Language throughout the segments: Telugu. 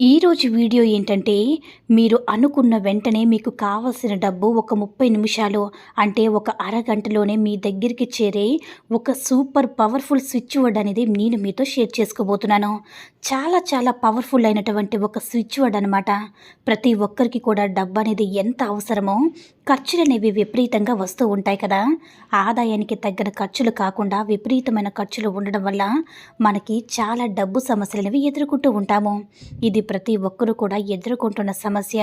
ఈరోజు వీడియో ఏంటంటే మీరు అనుకున్న వెంటనే మీకు కావలసిన డబ్బు ఒక ముప్పై నిమిషాలు అంటే ఒక అరగంటలోనే మీ దగ్గరికి చేరే ఒక సూపర్ పవర్ఫుల్ స్విచ్ వర్డ్ అనేది నేను మీతో షేర్ చేసుకోబోతున్నాను. చాలా చాలా పవర్ఫుల్ అయినటువంటి ఒక స్విచ్ వర్డ్ అనమాట ప్రతి ఒక్కరికి కూడా డబ్బు అనేది ఎంత అవసరమో ఖర్చులు అనేవి విపరీతంగా వస్తూ ఉంటాయి కదా. ఆదాయానికి తగ్గిన ఖర్చులు కాకుండా విపరీతమైన ఖర్చులు ఉండడం వల్ల మనకి చాలా డబ్బు సమస్యలు అనేవి ఎదుర్కొంటూ ఉంటాము. ఇది ప్రతి ఒక్కరూ కూడా ఎదుర్కొంటున్న సమస్య.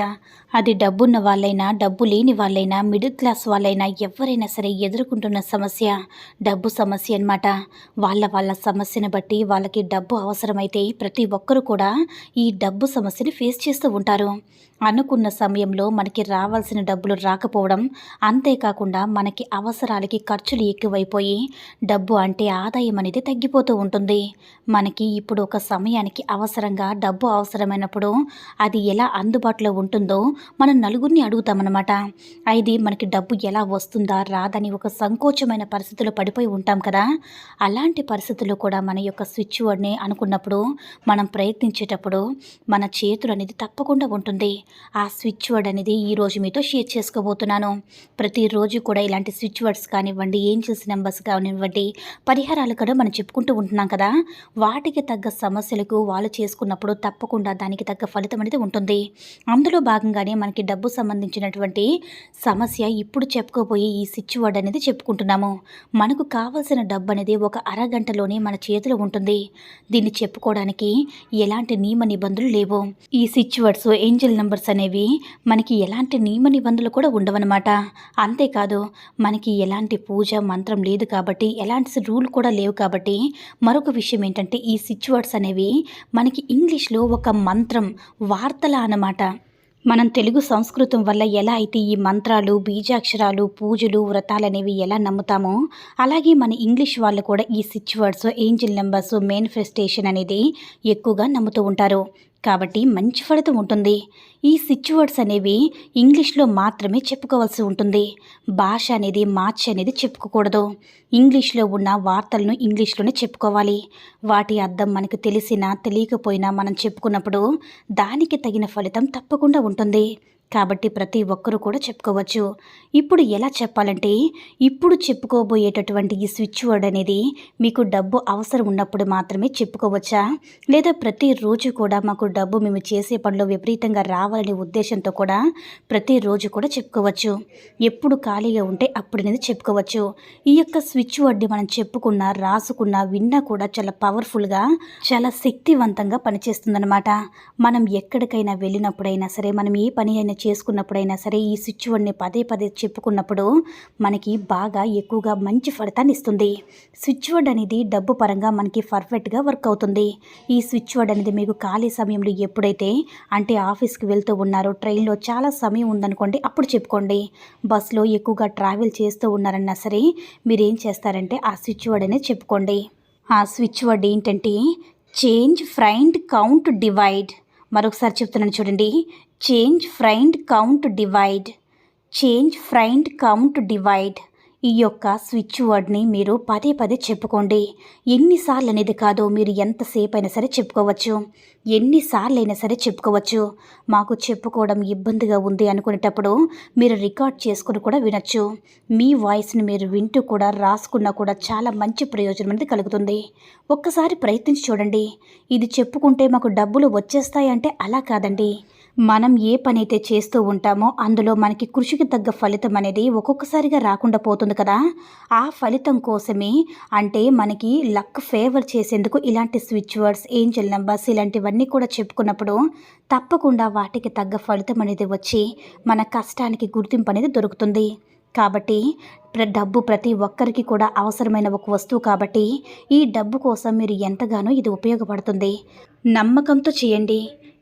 అది డబ్బున్న వాళ్ళైనా డబ్బు లేని వాళ్ళైనా మిడిల్ క్లాస్ వాళ్ళైనా ఎవరైనా సరే ఎదుర్కొంటున్న సమస్య. డబ్బు సమస్య అన్నమాట. వాళ్ళ వాళ్ళ సమస్యను బట్టి వాళ్ళకి డబ్బు అవసరమైతే ప్రతి ఒక్కరూ కూడా ఈ డబ్బు సమస్యని ఫేస్ చేస్తూ ఉంటారు. అనుకున్న సమయంలో మనకి రావాల్సిన డబ్బులు రాకపోవడం అంతేకాకుండా మనకి అవసరాలకి ఖర్చులు ఎక్కువైపోయి డబ్బు అంటే ఆదాయం అనేది తగ్గిపోతూ ఉంటుంది. మనకి ఇప్పుడు ఒక సమయానికి అవసరంగా డబ్బు అవసరమైనప్పుడు అది ఎలా అందుబాటులో ఉంటుందో మనం నలుగురిని అడుగుతామన్నమాట. అయితే మనకి డబ్బు ఎలా వస్తుందా రాదని ఒక సంకోచమైన పరిస్థితిలో పడిపోయి ఉంటాం కదా. అలాంటి పరిస్థితుల్లో కూడా మన యొక్క స్విచ్ వర్డ్ని అనుకున్నప్పుడు మనం ప్రయత్నించేటప్పుడు మన చేతులు అనేది తప్పకుండా ఉంటుంది. ఆ స్విచ్ వర్డ్ అనేది ఈరోజు మీతో షేర్ చేసుకోబోతున్నాను. ప్రతిరోజు కూడా ఇలాంటి స్విచ్ వర్డ్స్ కానివ్వండి ఏంజిల్స్ నెంబర్స్ కానివ్వండి పరిహారాలు కూడా మనం చెప్పుకుంటూ ఉంటున్నాం కదా. వాటికి తగ్గ సమస్యలకు వాళ్ళు చేసుకున్నప్పుడు తప్పకుండా దానికి తగ్గ ఫలితం అనేది ఉంటుంది. అందులో భాగంగానే మనకి డబ్బు సంబంధించినటువంటి సమస్య ఇప్పుడు చెప్పుకోబోయే ఈ స్విచ్ వర్డ్ అనేది చెప్పుకుంటున్నాము. మనకు కావాల్సిన డబ్బు అనేది ఒక అరగంటలోనే మన చేతిలో ఉంటుంది. దీన్ని చెప్పుకోవడానికి ఎలాంటి నియమ నిబంధనలు లేవు. ఈ స్విచ్ వర్డ్స్ ఏంజల్ నెంబర్స్ అనేవి మనకి ఎలాంటి నియమ నిబంధనలు కూడా ఉండవన్నమాట. అంతేకాదు మనకి ఎలాంటి పూజ మంత్రం లేదు కాబట్టి ఎలాంటి రూల్ కూడా లేవు కాబట్టి మరొక విషయం ఏంటంటే ఈ స్విచ్ వర్డ్స్ అనేవి మనకి ఇంగ్లీష్లో ఒక మంత్రం వార్తల అన్నమాట. మనం తెలుగు సంస్కృతం వల్ల ఎలా అయితే ఈ మంత్రాలు బీజాక్షరాలు పూజలు వ్రతాలు అనేవి ఎలా నమ్ముతామో అలాగే మన ఇంగ్లీష్ వాళ్ళు కూడా ఈ switch words angel numbers manifestation అనేది ఎక్కువగా నమ్ముతూ ఉంటారు. కాబట్టి మంచి ఫలితం ఉంటుంది. ఈ స్విచ్ వర్డ్స్ అనేవి ఇంగ్లీష్లో మాత్రమే చెప్పుకోవాల్సి ఉంటుంది. భాష అనేది మార్చి అనేది చెప్పుకోకూడదు. ఇంగ్లీష్లో ఉన్న వార్తలను ఇంగ్లీష్లోనే చెప్పుకోవాలి. వాటి అర్థం మనకు తెలిసినా తెలియకపోయినా మనం చెప్పుకున్నప్పుడు దానికి తగిన ఫలితం తప్పకుండా ఉంటుంది. కాబట్టి ప్రతి ఒక్కరూ కూడా చెప్పుకోవచ్చు. ఇప్పుడు ఎలా చెప్పాలంటే ఇప్పుడు చెప్పుకోబోయేటటువంటి ఈ స్విచ్ వర్డ్ అనేది మీకు డబ్బు అవసరం ఉన్నప్పుడు మాత్రమే చెప్పుకోవచ్చా? లేదా ప్రతిరోజు కూడా మాకు డబ్బు మేము చేసే పనిలో విపరీతంగా రావాలనే ఉద్దేశంతో కూడా ప్రతిరోజు కూడా చెప్పుకోవచ్చు. ఎప్పుడు ఖాళీగా ఉంటే అప్పుడు అనేది చెప్పుకోవచ్చు. ఈ యొక్క స్విచ్ వర్డ్ని మనం చెప్పుకున్నా రాసుకున్నా విన్నా కూడా చాలా పవర్ఫుల్గా చాలా శక్తివంతంగా పనిచేస్తుందన్నమాట. మనం ఎక్కడికైనా వెళ్ళినప్పుడైనా సరే మనం ఏ పని అయినా చేసుకున్నప్పుడైనా సరే ఈ స్విచ్ వర్డ్ని పదే పదే చెప్పుకున్నప్పుడు మనకి బాగా ఎక్కువగా మంచి ఫలితాన్ని ఇస్తుంది. స్విచ్ వర్డ్ అనేది డబ్బు పరంగా మనకి పర్ఫెక్ట్గా వర్క్ అవుతుంది. ఈ స్విచ్ వర్డ్ అనేది మీకు ఖాళీ సమయంలో ఎప్పుడైతే అంటే ఆఫీస్కి వెళ్తూ ఉన్నారో ట్రైన్లో చాలా సమయం ఉందనుకోండి అప్పుడు చెప్పుకోండి. బస్సులో ఎక్కువగా ట్రావెల్ చేస్తూ ఉన్నారన్నా సరే మీరు ఏం చేస్తారంటే ఆ స్విచ్ వర్డ్ అనేది చెప్పుకోండి. ఆ స్విచ్ వర్డ్ ఏంటంటే చేంజ్ ఫ్రైండ్ కౌంట్ డివైడ్. మరొకసారి చెప్తున్నాను చూడండి. Change friend count divide change friend count divide ఈ యొక్క స్విచ్ వర్డ్ని మీరు పదే పదే చెప్పుకోండి. ఎన్నిసార్లు అనేది కాదు మీరు ఎంతసేపు అయినా సరే చెప్పుకోవచ్చు. ఎన్నిసార్లు అయినా సరే చెప్పుకోవచ్చు. మాకు చెప్పుకోవడం ఇబ్బందిగా ఉంది అనుకునేటప్పుడు మీరు రికార్డ్ చేసుకుని కూడా వినొచ్చు. మీ వాయిస్ని మీరు వింటూ కూడా రాసుకున్నా కూడా చాలా మంచి ప్రయోజనం అనేది కలుగుతుంది. ఒక్కసారి ప్రయత్నించి చూడండి. ఇది చెప్పుకుంటే మాకు డబ్బులు వచ్చేస్తాయంటే అలా కాదండి. మనం ఏ పని అయితే చేస్తూ ఉంటామో అందులో మనకి కృషికి తగ్గ ఫలితం అనేది ఒక్కొక్కసారిగా రాకుండా పోతుంది కదా. ఆ ఫలితం కోసమే అంటే మనకి లక్ ఫేవర్ చేసేందుకు ఇలాంటి స్విచ్ వర్డ్స్ ఏంజల్ నెంబర్స్ ఇలాంటివన్నీ కూడా చెప్పుకున్నప్పుడు తప్పకుండా వాటికి తగ్గ ఫలితం అనేది వచ్చి మన కష్టానికి గుర్తింపు అనేది దొరుకుతుంది. కాబట్టి ప్ర- డబ్బు ప్రతి ఒక్కరికి కూడా అవసరమైన ఒక వస్తువు కాబట్టి ఈ డబ్బు కోసం మీరు ఎంతగానో ఇది ఉపయోగపడుతుంది. నమ్మకంతో చేయండి.